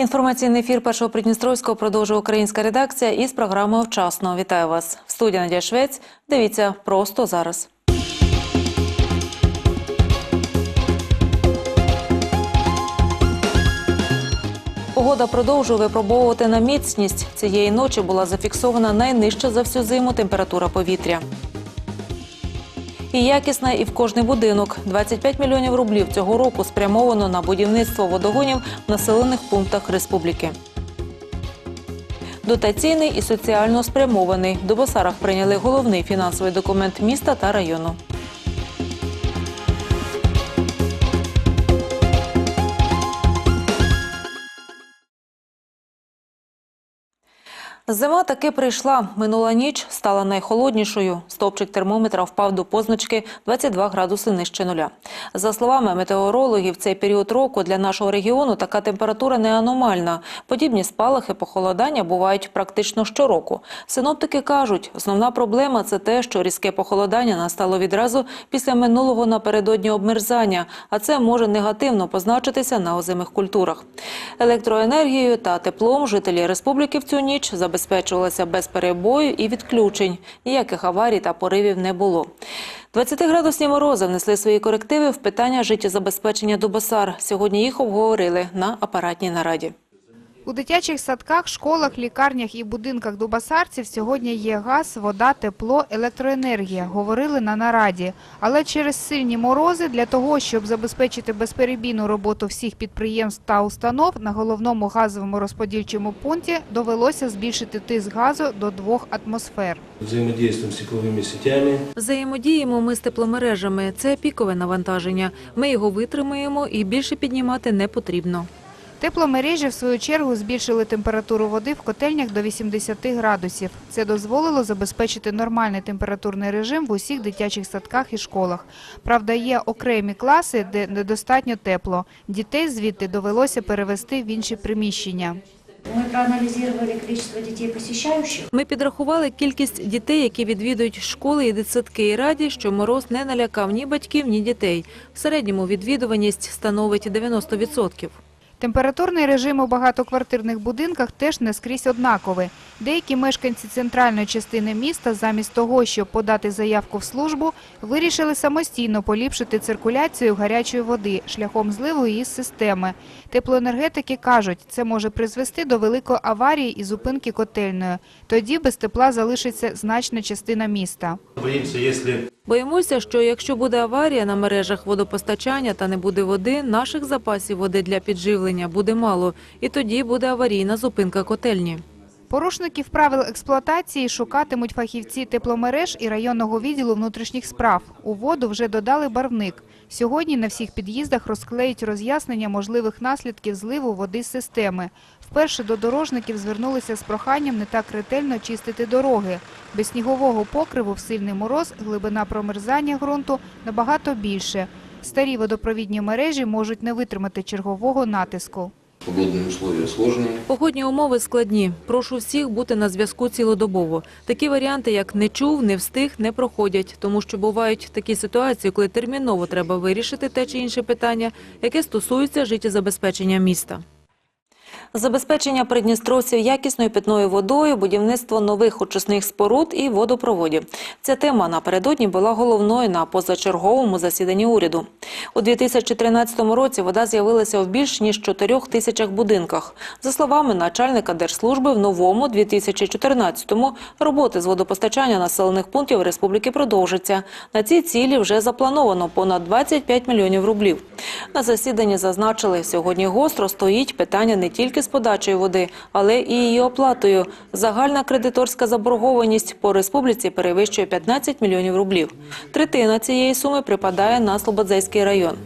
Інформаційний ефір першого Придністровського продовжує українська редакція із програмою «Вчасно». Вітаю вас. В студії Надія Швець. Дивіться просто зараз. Погода продовжує випробовувати на міцність. Цієї ночі була зафіксована найнижча за всю зиму температура повітря. І якісна, і в кожний будинок. 25 мільйонів рублів цього року спрямовано на будівництво водогонів в населених пунктах республіки. Дотаційний і соціально спрямований. До Босарах прийняли головний фінансовий документ міста та району. Зима таки прийшла. Минула ніч стала найхолоднішою. Стопчик термометра впав до позначки 22 градуси нижче нуля. За словами метеорологів, цей період року для нашого регіону така температура не аномальна. Подібні спалахи похолодання бувають практично щороку. Синоптики кажуть, основна проблема це те, що різке похолодання настало відразу після минулого напередодні обмерзання, а це може негативно позначитися на озимих культурах. Електроенергією та теплом жителі республіки в цю ніч забезпечувалися без перебою і відключень. Ніяких аварій та поривів не було. 20-градусні морози внесли свої корективи в питання життєзабезпечення Дубосар. Сьогодні їх обговорили на апаратній нараді. У дитячих садках, школах, лікарнях і будинках дубасарців сьогодні є газ, вода, тепло, електроенергія, говорили на нараді. Але через сильні морози для того, щоб забезпечити безперебійну роботу всіх підприємств та установ, на головному газовому розподільчому пункті довелося збільшити тиск газу до двох атмосфер. Взаимодействуем с тепловыми сетями. Взаємодіємо ми з тепломережами. Це пікове навантаження. Ми його витримаємо і більше піднімати не потрібно. Тепломережі, в свою чергу, збільшили температуру води в котельнях до 80 градусів. Це дозволило забезпечити нормальний температурний режим в усіх дитячих садках і школах. Правда, є окремі класи, де недостатньо тепло. Дітей звідти довелося перевести в інші приміщення. Мы проанализировали количество детей, посещающих. Ми підрахували кількість дітей, які відвідують школи і дитсадки, і раді, що мороз не налякав ні батьків, ні дітей. В середньому відвідуваність становить 90%. Температурний режим у багатоквартирних будинках теж не скрізь однаковий. Деякі мешканці центральної частини міста замість того, щоб подати заявку в службу, вирішили самостійно поліпшити циркуляцію гарячої води шляхом зливу її з системи. Теплоенергетики кажуть, це може призвести до великої аварії і зупинки котельної. Тоді без тепла залишиться значна частина міста. Боимся, если Боїмося, що якщо буде аварія на мережах водопостачання та не буде води, наших запасів води для підживлення буде мало, і тоді буде аварійна зупинка котельні. Порушників правил експлуатації шукатимуть фахівці тепломереж і районного відділу внутрішніх справ. У воду вже додали барвник. Сьогодні на всіх під'їздах розклеють роз'яснення можливих наслідків зливу води з системи. Вперше до дорожників звернулися з проханням не так ретельно чистити дороги. Без снігового покриву в сильний мороз глибина промерзання ґрунту набагато більше. Старі водопровідні мережі можуть не витримати чергового натиску. Погодные умови складні. Погодні умови складні. Прошу всіх бути на зв'язку цілодобово. Такі варіанти, як не чув, не встиг, не проходять, тому що бувають такі ситуації, коли терміново треба вирішити те чи інше питання, яке стосується життєзабезпечення міста. Забезпечення придністровців якісною питною водою, будівництво нових очисних споруд і водопроводів. Ця тема напередодні була головною на позачерговому засіданні уряду. У 2013 році вода з'явилася в більш ніж 4 тисячах будинках. За словами начальника Держслужби, в новому 2014-му роботи з водопостачання населених пунктів республіки продовжаться. На ці цілі вже заплановано понад 25 мільйонів рублів. На засіданні зазначили, сьогодні гостро стоїть питання не тільки з подачею води, але і її оплатою. Загальна кредиторська заборгованість по республіці перевищує 15 мільйонів рублів. Третина цієї суми припадає на Слободзейський район.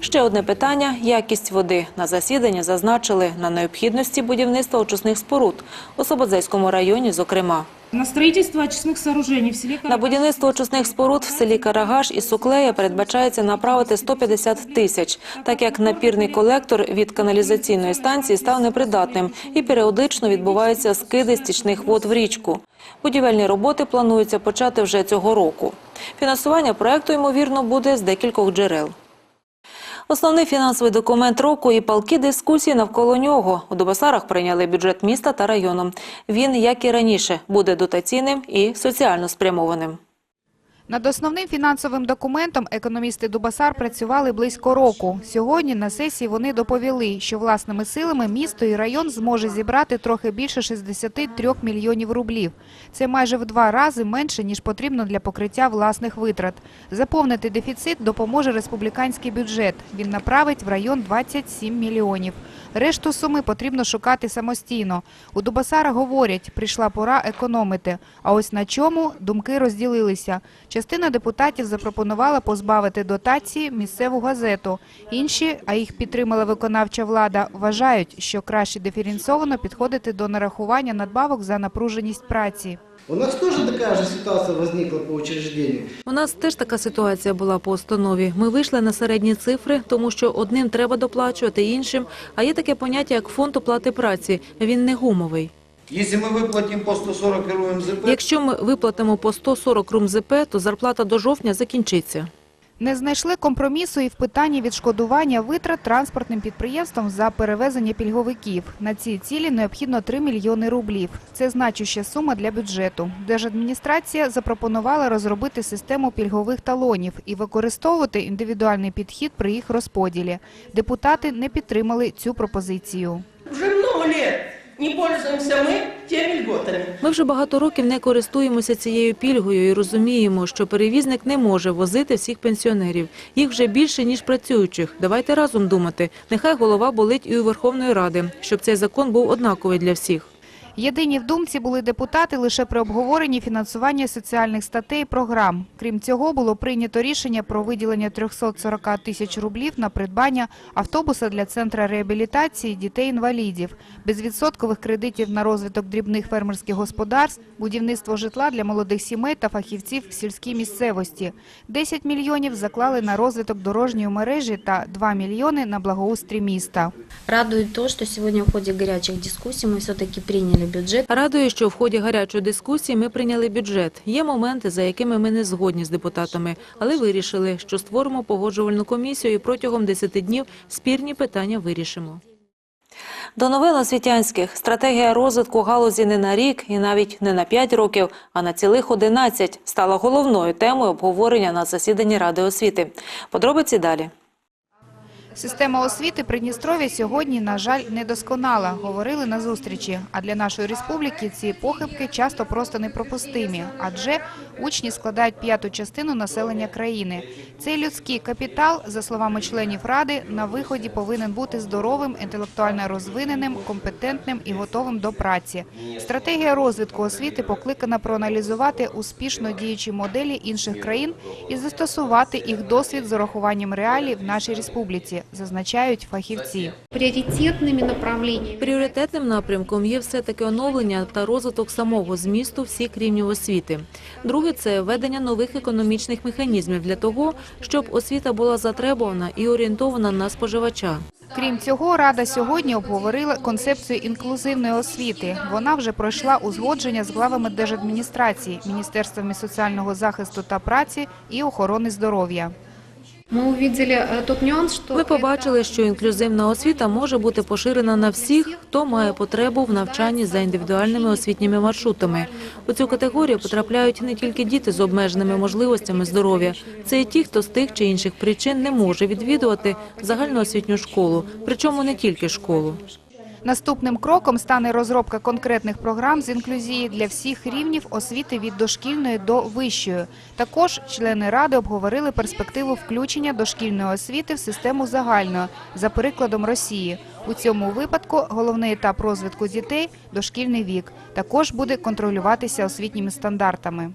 Ще одне питання – якість води. На засіданні зазначили на необхідності будівництва очисних споруд у Слободзейському районі, зокрема. На строительство очистных сооружений в селе На будівництво очисних споруд в селі Карагаш і Суклея передбачається направити 150 тисяч, так як напірний колектор від каналізаційної станції став непридатним і періодично відбуваються скиди стічних вод в річку. Будівельні роботи планується почати вже цього року. Фінансування проекту, ймовірно, буде з декількох джерел. Основний фінансовий документ року і палки дискусії навколо нього. У Добасарах прийняли бюджет міста та району. Він, як і раніше, буде дотаційним і соціально спрямованим. Над основним фінансовим документом економісти Дубасар працювали близько року. Сьогодні на сесії вони доповіли, що власними силами місто і район зможе зібрати трохи більше 63 мільйонів рублів. Це майже в два рази менше, ніж потрібно для покриття власних витрат. Заповнити дефіцит допоможе республіканський бюджет. Він направить в район 27 мільйонів. Решту суми потрібно шукати самостійно. У Дубасара говорять, прийшла пора економити. А ось на чому думки розділилися. Частина депутатів запропонувала позбавити дотації місцеву газету. Інші, а їх підтримала виконавча влада, вважають, що краще диференційовано підходити до нарахування надбавок за напруженість праці. У нас тоже такая же ситуация возникла по учреждению. У нас теж така ситуація була по установі. Ми вийшли на середні цифри, тому що одним треба доплачувати, іншим. А є таке поняття, як фонд оплати праці. Він не гумовий. Если мы выплатим по 140 РУМЗП, Якщо ми виплатимо по 140 РУМЗП, то зарплата до жовтня закінчиться. Не знайшли компромісу і в питанні відшкодування витрат транспортним підприємствам за перевезення пільговиків. На ці цілі необхідно 3 мільйони рублів. Це значуща сума для бюджету. Держадміністрація запропонувала розробити систему пільгових талонів і використовувати індивідуальний підхід при їх розподілі. Депутати не підтримали цю пропозицію. Уже много лет не пользуемся мы теми льготами. Ми вже багато років не користуємося цією пільгою і розуміємо, що перевізник не може возити всіх пенсіонерів. Їх вже більше, ніж працюючих. Давайте разом думати. Нехай голова болить і у Верховної Ради, щоб цей закон був однаковий для всіх. Єдині в думці були депутати лише при обговоренні фінансування соціальних статей програм. Крім цього, було прийнято рішення про виділення 340 тисяч рублів на придбання автобуса для центра реабілітації дітей-інвалідів, безвідсоткових кредитів на розвиток дрібних фермерських господарств, будівництво житла для молодих сімей та фахівців в сільській місцевості. 10 мільйонів заклали на розвиток дорожньої мережі та 2 мільйони на благоустрій міста. Радует то, что сегодня в ходе горячих дискуссий мы все-таки приняли бюджет. Радує, що в ході гарячої дискусії ми прийняли бюджет. Є моменти, за якими ми не згодні з депутатами, але вирішили, що створимо погоджувальну комісію і протягом 10 днів спірні питання вирішимо. До новин освітянських. Стратегія розвитку галузі не на рік і навіть не на 5 років, а на цілих 11 стала головною темою обговорення на засіданні Ради освіти. Подробиці далі. Система освіти Придністров'я сьогодні, на жаль, недосконала, говорили на зустрічі. А для нашої республіки ці похибки часто просто непропустимі, адже учні складають п'яту частину населення країни. Цей людський капітал, за словами членів Ради, на виході повинен бути здоровим, інтелектуально розвиненим, компетентним і готовим до праці. Стратегія розвитку освіти покликана проаналізувати успішно діючі моделі інших країн і застосувати їх досвід з урахуванням реалій в нашій республіці, зазначають фахівці. Приоритетными направлениями Пріоритетним напрямком є все-таки оновлення та розвиток самого змісту всіх рівнів освіти. Друге – це введення нових економічних механізмів для того, щоб освіта була затребувана і орієнтована на споживача. Крім цього, Рада сьогодні обговорила концепцію інклюзивної освіти. Вона вже пройшла узгодження з главами держадміністрації, Міністерствами соціального захисту та праці і охорони здоров'я. Ми это- побачили, що інклюзивна освіта може бути поширена на всіх, хто має потребу в навчанні за індивідуальними освітніми маршрутами. У цю категорію потрапляють не тільки діти з обмеженими можливостями здоров'я. Це і ті, хто з тих чи інших причин не може відвідувати загальноосвітню школу, причому не тільки школу. Наступним кроком стане розробка конкретних програм з інклюзії для всіх рівнів освіти від дошкільної до вищої. Також члени Ради обговорили перспективу включення дошкільної освіти в систему загальної, за прикладом Росії. У цьому випадку головний етап розвитку дітей – дошкільний вік. Також буде контролюватися освітніми стандартами.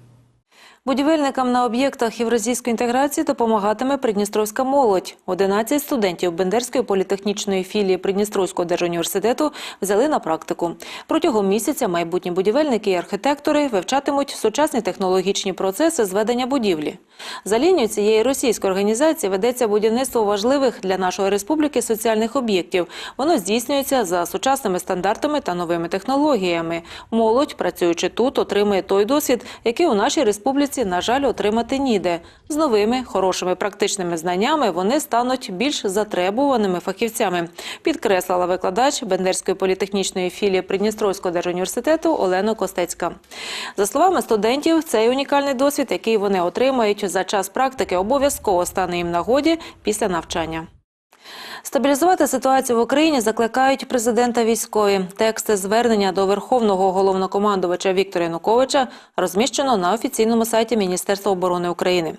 Будівельникам на об'єктах євразійської інтеграції допомагатиме Придністровська молодь. 11 студентів Бендерської політехнічної філії Придністровського держуніверситету взяли на практику. Протягом місяця майбутні будівельники і архітектори вивчатимуть сучасні технологічні процеси зведення будівлі. За лінією цієї російської організації ведеться будівництво важливих для нашої республіки соціальних об'єктів. Воно здійснюється за сучасними стандартами та новими технологіями. Молодь, працюючи тут, отримує той досвід, який у нашій республіці фахівці, на жаль, отримати ніде. З новими хорошими практичними знаннями вони стануть більш затребуваними фахівцями, підкреслила викладач Бендерської політехнічної філії Придністровського держуніверситету Олена Костецька. За словами студентів, цей унікальний досвід, який вони отримають за час практики, обов'язково стане їм нагоді після навчання. Стабілізувати ситуацію в Україні закликають президента військові. Тексти звернення до Верховного головнокомандувача Віктора Януковича розміщено на офіційному сайті Міністерства оборони України.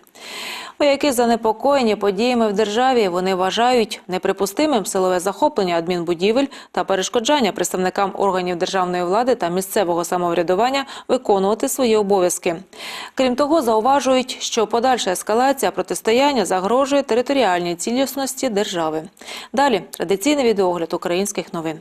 Вояки занепокоєні подіями в державі. Вони вважають неприпустимим силове захоплення адмінбудівель та перешкоджання представникам органів державної влади та місцевого самоврядування виконувати свої обов'язки. Крім того, зауважують, що подальша ескалація протистояння загрожує територіальній цілісності держави. Далі традиційний відеогляд українських новин.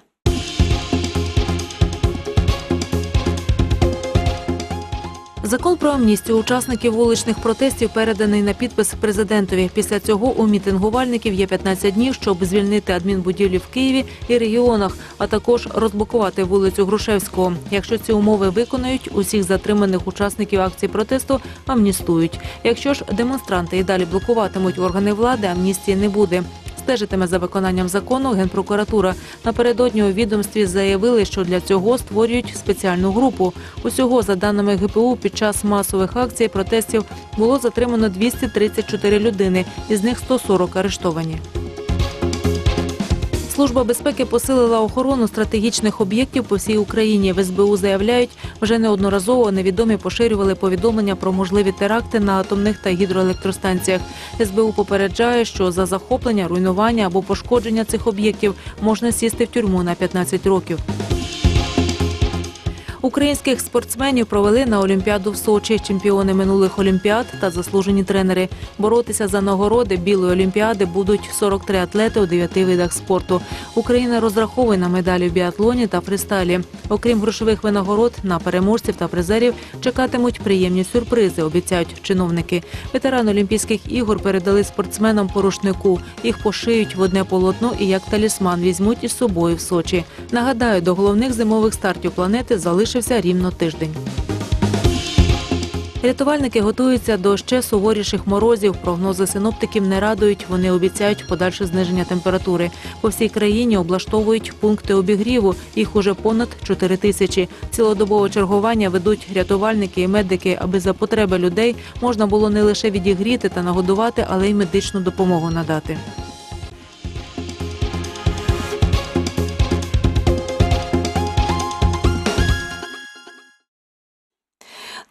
Закон про амністію учасників вуличних протестів переданий на підпис президентові. Після цього у мітингувальників є 15 днів, щоб звільнити адмінбудівлі в Києві і регіонах, а також розблокувати вулицю Грушевського. Якщо ці умови виконують, усіх затриманих учасників акції протесту амністують. Якщо ж демонстранти і далі блокуватимуть органи влади, амністії не буде. Стежитиме за виконанням закону Генпрокуратура. Напередодні у відомстві заявили, що для цього створюють спеціальну групу. Усього, за даними ГПУ, під час масових акцій протестів було затримано 234 людини, із них 140 арештовані. Служба безпеки посилила охорону стратегічних об'єктів по всій Україні. В СБУ заявляють, вже неодноразово невідомі поширювали повідомлення про можливі теракти на атомних та гідроелектростанціях. СБУ попереджає, що за захоплення, руйнування або пошкодження цих об'єктів можна сісти в тюрму на 15 років. Українських спортсменів провели на Олімпіаду в Сочі. Чемпіони минулих олімпіад та заслужені тренери. Боротися за нагороди білої олімпіади будуть 43 атлети у 9 видах спорту. Україна розраховує на медалі в біатлоні та фристайлі. Окрім грошових винагород, на переможців та призерів чекатимуть приємні сюрпризи, обіцяють чиновники. Ветеран Олімпійських ігор передали спортсменам по рушнику. Їх пошиють в одне полотно і як талісман візьмуть із собою в Сочі. Нагадаю, до головних зимових стартів планети залишився рівно тиждень. Рятувальники готуються до ще суворіших морозів. Прогнози синоптиків не радують. Вони обіцяють подальше зниження температури. По всій країні облаштовують пункти обігріву. Їх уже понад 4 тисячі. Цілодобове чергування ведуть рятувальники і медики, аби за потреби людей можна було не лише відігріти та нагодувати, але й медичну допомогу надати.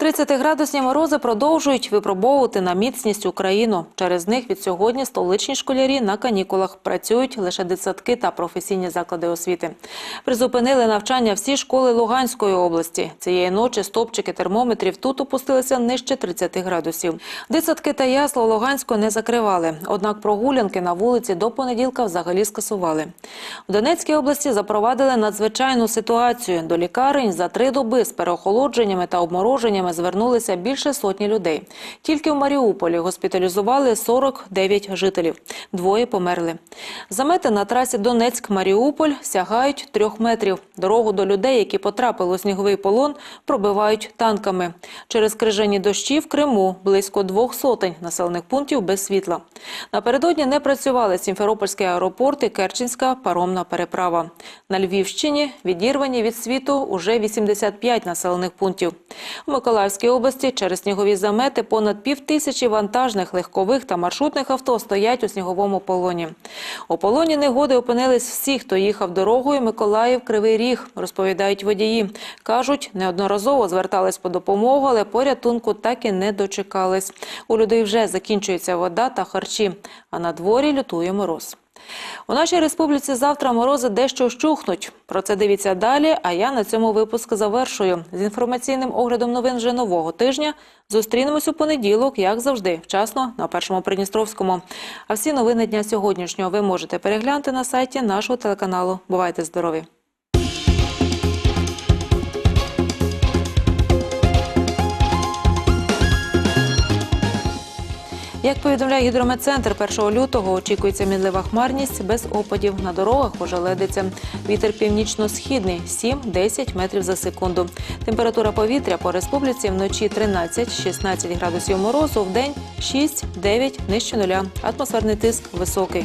30-градусні морози продовжують випробовувати на міцність Україну. Через них від сьогодні столичні школярі на канікулах працюють лише дитсадки та професійні заклади освіти. Призупинили навчання всі школи Луганської області. Цієї ночі стопчики термометрів тут опустилися нижче 30 градусів. Дитсадки та ясла у Луганську не закривали. Однак прогулянки на вулиці до понеділка взагалі скасували. У Донецькій області запровадили надзвичайну ситуацію. До лікарень за три доби з переохолодженнями та обмороженнями звернулися більше сотні людей. Тільки в Маріуполі госпіталізували 49 жителів. Двоє померли. Замети на трасі Донецьк-Маріуполь сягають трьох метрів. Дорогу до людей, які потрапили у сніговий полон, пробивають танками. Через крижані дощі в Криму близько двох сотень населених пунктів без світла. Напередодні не працювали Сімферопольський аеропорт і Керченська паромна переправа. На Львівщині відірвані від світу уже 85 населених пунктів. У Миколаївській області через снігові замети понад пів тисячі вантажних, легкових та маршрутних авто стоять у сніговому полоні. У полоні негоди опинились всі, хто їхав дорогою Миколаїв-Кривий Ріг, розповідають водії. Кажуть, неодноразово звертались по допомогу, але порятунку так і не дочекались. У людей вже закінчується вода та харчі, а на дворі лютує мороз. У нашій республіці завтра морози дещо щухнуть. Про це дивіться далі. А я на цьому випуск завершую. З інформаційним оглядом новин вже нового тижня зустрінемось у понеділок, як завжди, вчасно на першому Придністровському. А всі новини дня сьогоднішнього ви можете переглянути на сайті нашого телеканалу. Бувайте здорові! Як повідомляє гідрометцентр, 1 лютого очікується мінлива хмарність без опадів. На дорогах ожеледиться. Вітер північно-східний 7-10 метрів за секунду. Температура повітря по республіці вночі 13-16 градусів морозу, в день 6-9 нижче нуля. Атмосферний тиск високий.